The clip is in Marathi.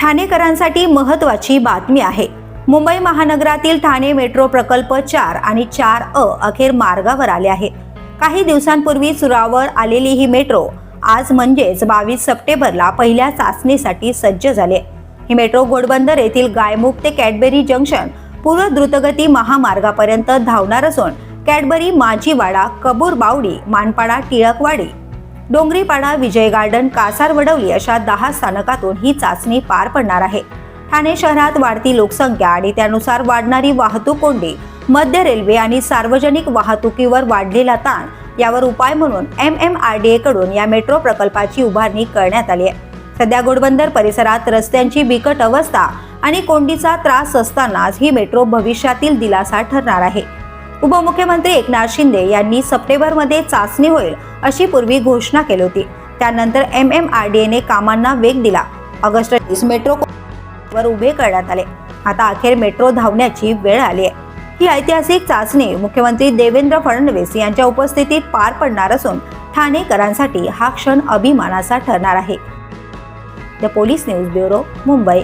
ठाणेकरांसाठी महत्त्वाची बातमी आहे. मुंबई महानगरातील ठाणे मेट्रो प्रकल्प चार आणि चार अ अखेर मार्गावर आले आहे. काही दिवसांपूर्वी सुरावर आलेली ही मेट्रो आज म्हणजेच बावीस सप्टेंबरला पहिल्या चाचणीसाठी सज्ज झाले ही मेट्रो घोडबंदर येथील गायमुख ते कॅडबेरी जंक्शन पूर्व द्रुतगती महामार्गापर्यंत धावणार असून कॅडबरी माजीवाडा कबूर बावडी मानपाडा टिळकवाडी डोंगरीपाडा विजय गार्डन कासार वडवली अशा दहा स्थानकातून ही चाचणी पार पडणार आहे. ठाणे शहरात वाढती लोकसंख्या आणि त्यानुसार वाढणारी वाहतूक कोंडी मध्य रेल्वे आणि सार्वजनिक वाहतुकीवर वाढलेला ताण यावर उपाय म्हणून एम एम आर डी कडून या मेट्रो प्रकल्पाची उभारणी करण्यात आली आहे. सध्या घोडबंदर परिसरात रस्त्यांची बिकट अवस्था आणि कोंडीचा त्रास असतानाच ही मेट्रो भविष्यातील दिलासा ठरणार आहे. उपमुख्यमंत्री एकनाथ शिंदे यांनी सप्टेंबरमध्ये चाचणी होईल अशी पूर्वी घोषणा केली होती. त्यानंतर एम एम आर डी एने कामांना वेग दिला. ऑगस्ट मेट्रो वर उभे करण्यात आले. आता अखेर मेट्रो धावण्याची वेळ आली आहे. ही ऐतिहासिक चाचणी मुख्यमंत्री देवेंद्र फडणवीस यांच्या उपस्थितीत पार पडणार असून ठाणेकरांसाठी हा क्षण अभिमानाचा ठरणार आहे. The police news bureau Mumbai.